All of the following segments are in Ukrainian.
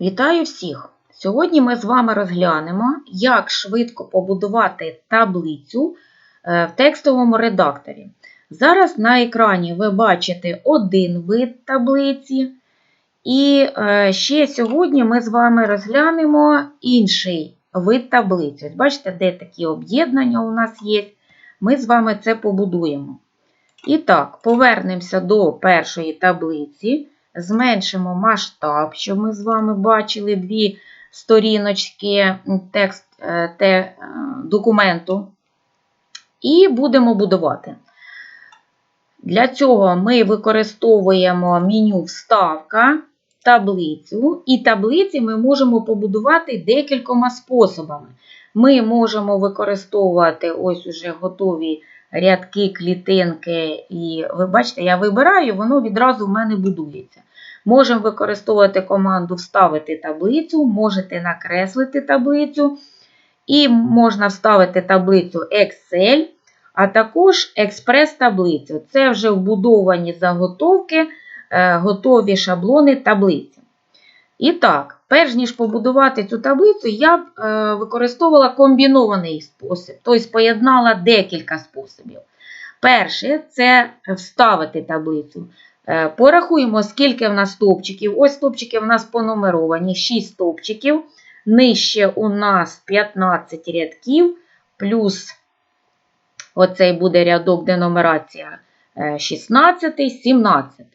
Вітаю всіх! Сьогодні ми з вами розглянемо, як швидко побудувати таблицю е, в текстовому редакторі. Зараз на екрані ви бачите один вид таблиці. І е, ще сьогодні ми з вами розглянемо інший вид таблиці. Бачите, де такі об'єднання у нас є. Ми з вами це побудуємо. І так, повернемося до першої таблиці. Зменшимо масштаб, щоб ми з вами бачили дві сторіночки текст е, те, е, документу. І будемо будувати. Для цього ми використовуємо меню Вставка, таблицю. І таблиці ми можемо побудувати декількома способами. Ми можемо використовувати ось уже готові рядки, клітинки. І ви бачите, я вибираю, воно відразу в мене будується. Можемо використовувати команду Вставити таблицю, можете накреслити таблицю, і можна вставити таблицю Excel, а також експрес-таблицю. Це вже вбудовані заготовки, е, готові шаблони таблиці. І так, перш ніж побудувати цю таблицю, я е, використовувала комбінований спосіб, тобто поєднала декілька способів. Перше це вставити таблицю. Е, порахуємо, скільки в нас стовпчиків. Ось стовпчики в нас понумеровані, 6 стовпчиків. Нижче у нас 15 рядків, плюс оцей буде рядок, де нумерація 16, 17.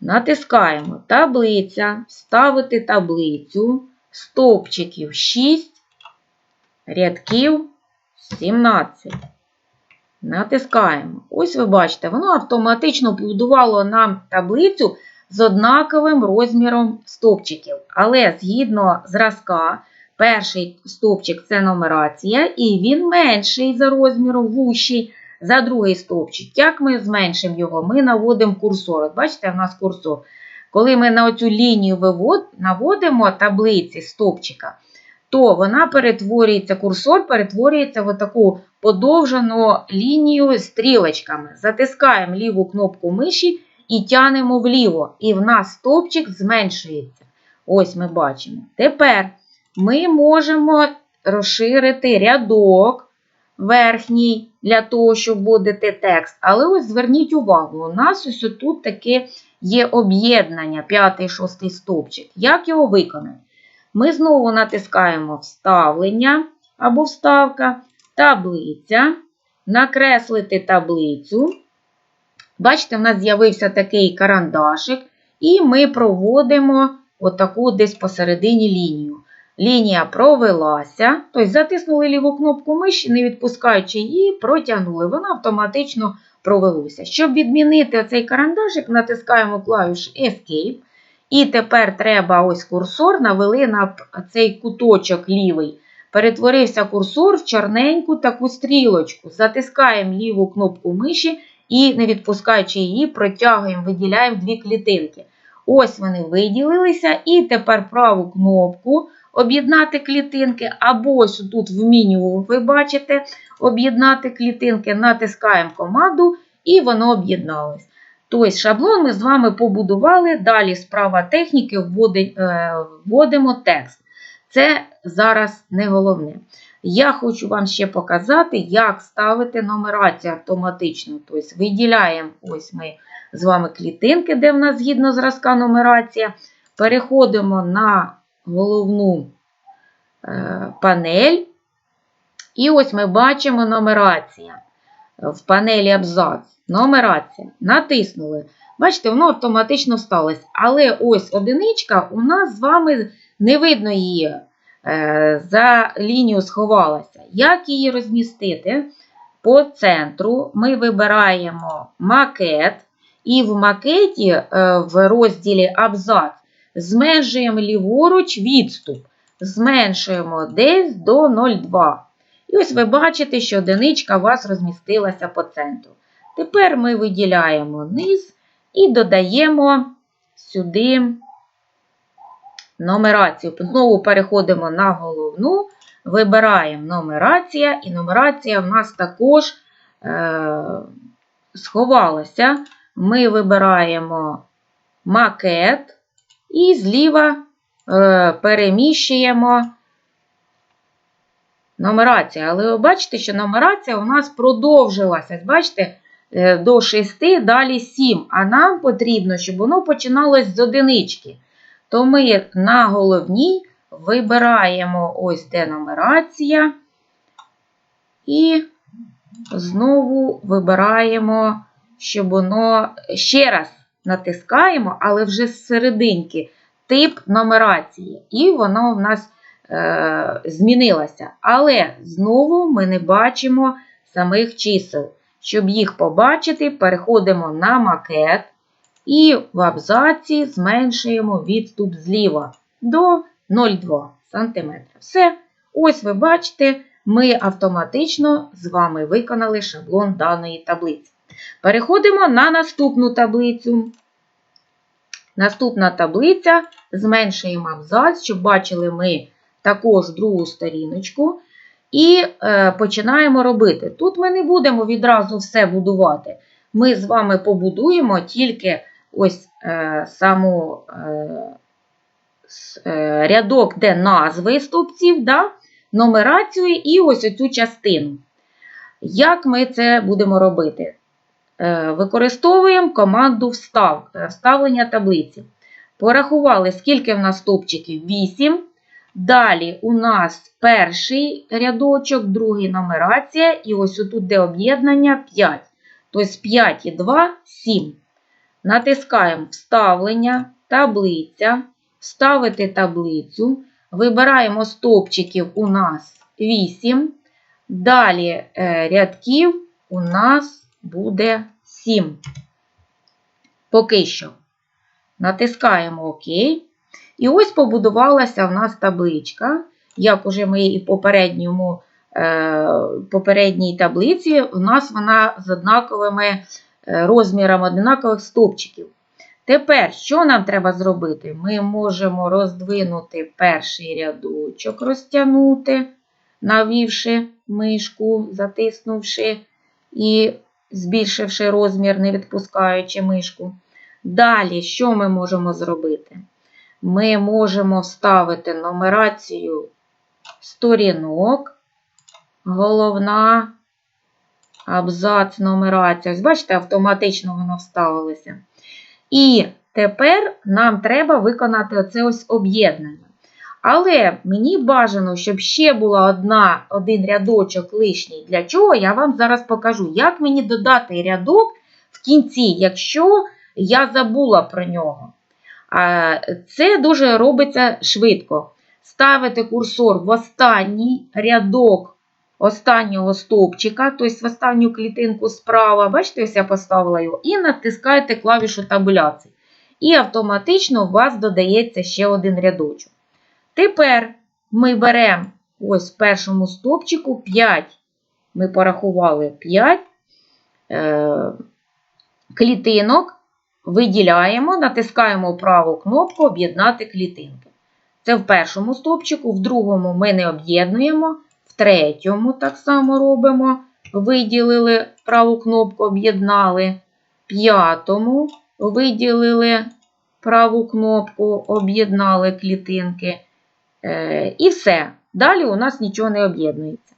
Натискаємо таблиця, вставити таблицю, стовпчиків 6, рядків 17. Натискаємо. Ось ви бачите, воно автоматично побудувало нам таблицю з однаковим розміром стовпчиків. Але згідно зразка, перший стовпчик це нумерація, і він менший за розміром, вущий за другий стовпчик. Як ми зменшимо його? Ми наводимо курсор. Бачите, в нас курсор. Коли ми на цю лінію наводимо таблиці стовпчика, то вона перетворюється, курсор перетворюється в таку подовжену лінію стрілочками. Затискаємо ліву кнопку миші і тянемо вліво. І в нас стовпчик зменшується. Ось ми бачимо. Тепер ми можемо розширити рядок верхній для того, щоб вводити текст. Але ось зверніть увагу, у нас ось тут таке є об'єднання, п'ятий, шостий стовпчик. Як його виконати? Ми знову натискаємо Вставлення або Вставка, таблиця, накреслити таблицю. Бачите, в нас з'явився такий карандашик, і ми проводимо отаку десь посередині лінію. Лінія провелася, тобто затиснули ліву кнопку миші, не відпускаючи її, протягнули. Вона автоматично провелася. Щоб відмінити цей карандашик, натискаємо клавішу Escape. І тепер треба ось курсор навели на цей куточок лівий. Перетворився курсор в чорненьку таку стрілочку. Затискаємо ліву кнопку миші і, не відпускаючи її, протягуємо, виділяємо дві клітинки. Ось вони виділилися. І тепер праву кнопку об'єднати клітинки. Або ось тут в меню, ви бачите, об'єднати клітинки, натискаємо команду, і воно об'єдналось. Тобто шаблон ми з вами побудували. Далі справа техніки вводимо текст. Це зараз не головне. Я хочу вам ще показати, як ставити нумерацію автоматично. Тобто виділяємо ось ми з вами клітинки, де в нас згідно зразка нумерація. Переходимо на головну е, панель. І ось ми бачимо нумерація. В панелі абзац. Нумерація. Натиснули. Бачите, воно автоматично всталося. Але ось одиничка у нас з вами не видно її. Е, за лінію сховалася. Як її розмістити? По центру ми вибираємо макет, і в макеті е, в розділі Абзац зменшуємо ліворуч відступ. Зменшуємо десь до 0,2. І ось ви бачите, що одиничка у вас розмістилася по центру. Тепер ми виділяємо низ і додаємо сюди нумерацію. Знову переходимо на головну, вибираємо нумерація, і нумерація в нас також е, сховалася. Ми вибираємо макет і зліва е, переміщуємо нумерацію. Але ви бачите, що нумерація у нас продовжилася. Бачите, е, до 6, далі 7. А нам потрібно, щоб воно починалось з одинички. То ми на головній вибираємо ось де нумерація. І знову вибираємо, щоб воно ще раз натискаємо, але вже з серединки тип нумерації. І воно в нас е, змінилося. Але знову ми не бачимо самих чисел. Щоб їх побачити, переходимо на макет і в абзаці зменшуємо відступ зліва до 0,2 см. Все. Ось ви бачите, ми автоматично з вами виконали шаблон даної таблиці. Переходимо на наступну таблицю. Наступна таблиця зменшуємо абзац, щоб бачили ми також другу сторіночку. І е, починаємо робити. Тут ми не будемо відразу все будувати. Ми з вами побудуємо тільки ось е, саму е, е, рядок, де назви стовпців, да? нумерацію і ось оцю частину. Як ми це будемо робити? Е, використовуємо команду встав, е, вставлення таблиці. Порахували, скільки в нас стовпчиків? 8. Далі у нас перший рядочок, другий нумерація, і ось отут, де об'єднання 5. Тобто 5 і 2 7. Натискаємо вставлення, таблиця, вставити таблицю. Вибираємо стовпчиків у нас 8. Далі е, рядків у нас буде 7. Поки що. Натискаємо ОК. І ось побудувалася в нас табличка. Як уже ми і в е, попередній таблиці, у нас вона з однаковими е, розмірами однакових стовпчиків. Тепер, що нам треба зробити? Ми можемо роздвинути перший рядочок, розтягнути, навівши мишку, затиснувши і збільшивши розмір, не відпускаючи мишку. Далі, що ми можемо зробити? Ми можемо вставити нумерацію сторінок, головна, абзац, нумерація. Ось, бачите, автоматично воно вставилося. І тепер нам треба виконати оце ось об'єднання. Але мені бажано, щоб ще була одна, один рядочок лишній. Для чого я вам зараз покажу, як мені додати рядок в кінці, якщо я забула про нього. Це дуже робиться швидко. Ставите курсор в останній рядок останнього стовпчика, тобто в останню клітинку справа, бачите, ось я поставила його, і натискаєте клавішу табуляції. І автоматично у вас додається ще один рядочок. Тепер ми беремо ось в першому стовпчику 5. Ми порахували 5 е, клітинок, виділяємо, натискаємо праву кнопку Об'єднати клітинки. Це в першому стовпчику, в другому ми не об'єднуємо, третьому так само робимо. Виділили праву кнопку, об'єднали. П'ятому виділили праву кнопку, об'єднали клітинки. Е, і все. Далі у нас нічого не об'єднується.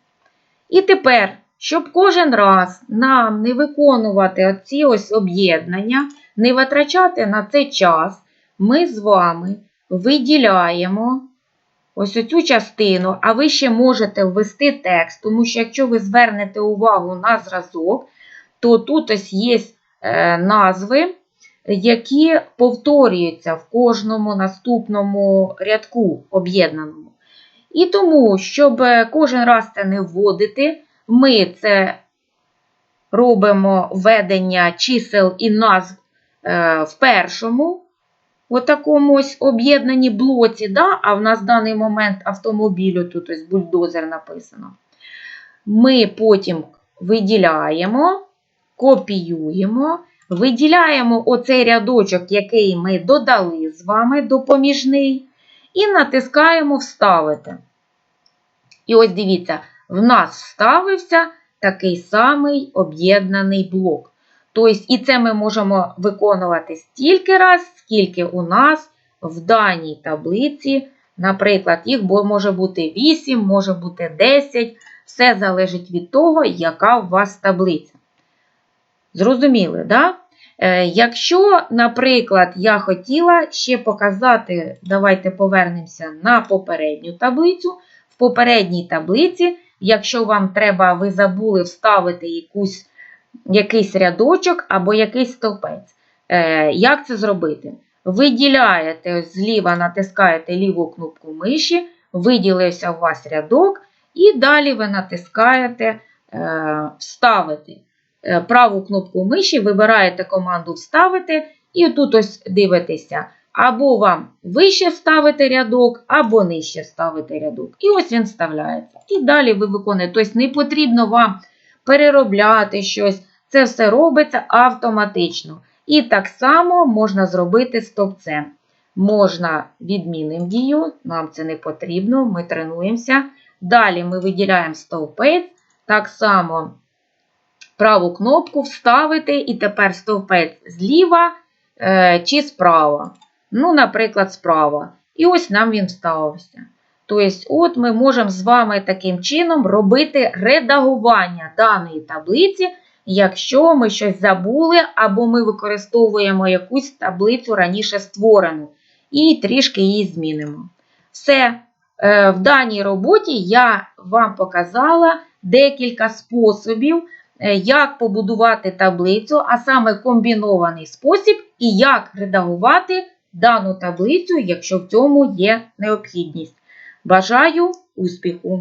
І тепер, щоб кожен раз нам не виконувати оці ось об'єднання, не витрачати на це час, ми з вами виділяємо ось оцю частину, а ви ще можете ввести текст, тому що якщо ви звернете увагу на зразок, то тут ось є е, назви які повторюються в кожному наступному рядку об'єднаному. І тому, щоб кожен раз це не вводити, ми це робимо введення чисел і назв е, в першому такому ось об'єднанні блоці, да? а в нас в даний момент автомобілю, тут ось бульдозер написано. Ми потім виділяємо, копіюємо Виділяємо оцей рядочок, який ми додали з вами допоміжний, і натискаємо Вставити. І ось дивіться, в нас вставився такий самий об'єднаний блок. Тобто, і це ми можемо виконувати стільки раз, скільки у нас в даній таблиці. Наприклад, їх може бути 8, може бути 10. Все залежить від того, яка у вас таблиця. Зрозуміли, да? Е, Якщо, наприклад, я хотіла ще показати, давайте повернемося на попередню таблицю. В попередній таблиці, якщо вам треба, ви забули вставити якусь, якийсь рядочок або якийсь стовпець. Е, Як це зробити? Виділяєте зліва, натискаєте ліву кнопку миші, виділився у вас рядок, і далі ви натискаєте е, Вставити. Е, Праву кнопку миші вибираєте команду Вставити, і тут ось дивитеся, або вам вище ставити рядок, або нижче ставити рядок. І ось він вставляється. І далі ви виконуєте. Тобто не потрібно вам переробляти щось. Це все робиться автоматично. І так само можна зробити стовпцем. Можна відмінним дію, нам це не потрібно, ми тренуємося. Далі ми виділяємо стовпець, так само праву кнопку вставити, і тепер стовпець зліва е, чи справа. Ну, наприклад, справа. І ось нам він вставився. Тобто, от ми можемо з вами таким чином робити редагування даної таблиці, якщо ми щось забули, або ми використовуємо якусь таблицю раніше створену, і трішки її змінимо. Все. Е, В даній роботі я вам показала декілька способів, е, як побудувати таблицю, а саме комбінований спосіб, і як редагувати дану таблицю, якщо в цьому є необхідність. Бажаю успіху!